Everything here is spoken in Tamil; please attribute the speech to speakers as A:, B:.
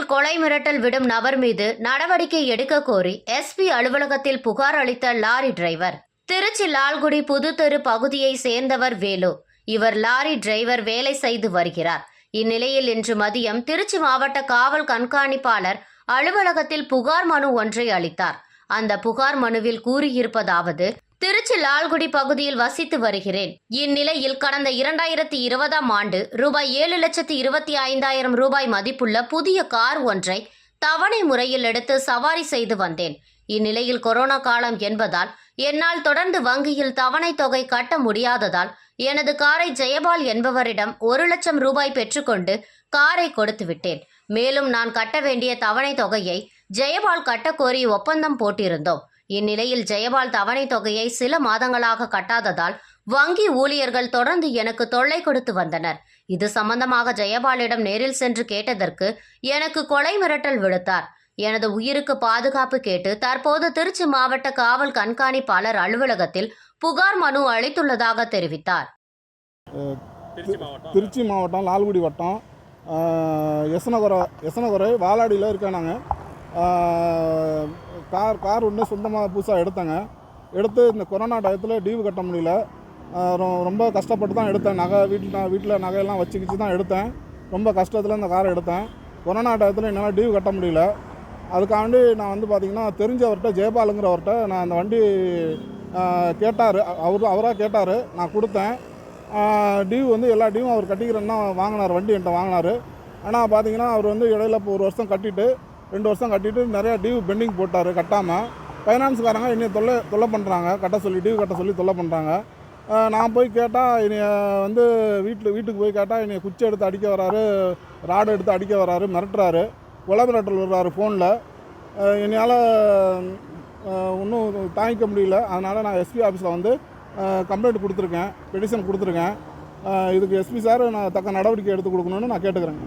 A: வீட்டில் கொலை மிரட்டல் விடும் நபர் மீது நடவடிக்கை எடுக்க கோரி எஸ்பி அலுவலகத்தில் புகார் அளித்த லாரி டிரைவர். திருச்சி லால்குடி புதுத்தெரு பகுதியை சேர்ந்தவர் வேலு. இவர் லாரி டிரைவர் வேலை செய்து வருகிறார். இந்நிலையில் இன்று மதியம் திருச்சி மாவட்ட காவல் கண்காணிப்பாளர் அலுவலகத்தில் புகார் மனு ஒன்றை அளித்தார். அந்த புகார் மனுவில் கூறியிருப்பதாவது திருச்சி லால்குடி பகுதியில் வசித்து வருகிறேன். இந்நிலையில் கடந்த இரண்டாயிரத்தி இருபதாம் ஆண்டு ரூபாய் ஏழு லட்சத்தி இருபத்தி ஐந்தாயிரம் ரூபாய் மதிப்புள்ள புதிய கார் ஒன்றை தவணை முறையில் எடுத்து சவாரி செய்து வந்தேன். இந்நிலையில் கொரோனா காலம் என்பதால் என்னால் தொடர்ந்து வங்கியில் தவணை தொகை கட்ட முடியாததால் எனது காரை ஜெயபால் என்பவரிடம் ஒரு லட்சம் ரூபாய் பெற்றுக்கொண்டு காரை கொடுத்து விட்டேன். மேலும் நான் கட்ட வேண்டிய தவணை தொகையை ஜெயபால் கட்டக்கோரி ஒப்பந்தம் போட்டிருந்தோம். இந்நிலையில் ஜெயபால் தவணை தொகையை சில மாதங்களாக கட்டாததால் வங்கி ஊழியர்கள் தொடர்ந்து எனக்கு தொல்லை கொடுத்து வந்தனர். இது சம்பந்தமாக ஜெயபாலிடம் நேரில் சென்று கேட்டதற்கு எனக்கு கொலை மிரட்டல் விடுத்தார். எனது உயிருக்கு பாதுகாப்பு கேட்டு தற்போது திருச்சி மாவட்ட காவல் கண்காணிப்பாளர் அலுவலகத்தில் புகார் மனு அளித்துள்ளதாக தெரிவித்தார்.
B: திருச்சி மாவட்டம்.
C: திருச்சி மாவட்டம் லால்குடி வட்டம். எசனகுரை எசனகுரை வாலாடியில் இருக்கேன் நாங்கள் கார் கார் ஒன்று சொந்தமாக புதுசாக எடுத்தேங்க. எடுத்து இந்த கொரோனா டயத்தில் டியூ கட்ட முடியல. ரொ- ரொம்ப கஷ்டப்பட்டு தான் எடுத்தேன். நகை வீட்டில் நான் வீட்டில் நகையெல்லாம் வச்சுக்கிச்சு தான் எடுத்தேன். ரொம்ப கஷ்டத்தில் இந்த காரை எடுத்தேன். கொரோனா டயத்தில் என்னால் டியூ கட்ட முடியல. அதுக்காண்டி நான் வந்து பார்த்திங்கன்னா தெரிஞ்சவர்கிட்ட ஜெயபாலுங்கிறவர்கிட்ட நான் அந்த வண்டி கேட்டார். அவர் அவராக கேட்டார். நான் கொடுத்தேன். டியூ வந்து எல்லா டியூவும் அவர் கட்டிக்கிறேன்னா வாங்கினார். வண்டி என்கிட்ட வாங்கினார். ஆனால் பார்த்தீங்கன்னா அவர் வந்து இடையில இப்போ ஒரு வருஷம் கட்டிட்டு ரெண்டு வருஷம் கட்டிட்டு நிறையா டியூ பெண்டிங் போட்டார் கட்டாமல் ஃபைனான்ஸ்காரங்க என்னை தொல்லை தொல்லை பண்ணுறாங்க கட்ட சொல்லி டியூ கட்ட சொல்லி தொல்லை பண்ணுறாங்க நான் போய் கேட்டால் என்னைய வந்து வீட்டில் வீட்டுக்கு போய் கேட்டால் என்னை குச்சி எடுத்து அடிக்க வராரு ராடு எடுத்து அடிக்க வராரு மிரட்டுறாரு. கொலை மிரட்டல் வர்றாரு ஃபோனில் என்னையால் ஒன்றும் தாங்கிக்க முடியல. அதனால் நான் எஸ்பி ஆஃபீஸில் வந்து கம்ப்ளைண்ட் கொடுத்துருக்கேன் பெட்டிஷன் கொடுத்துருக்கேன். இதுக்கு எஸ்பி சார் நான் தக்க நடவடிக்கை எடுத்து கொடுக்கணும்னு நான் கேட்டுக்கிறேன்.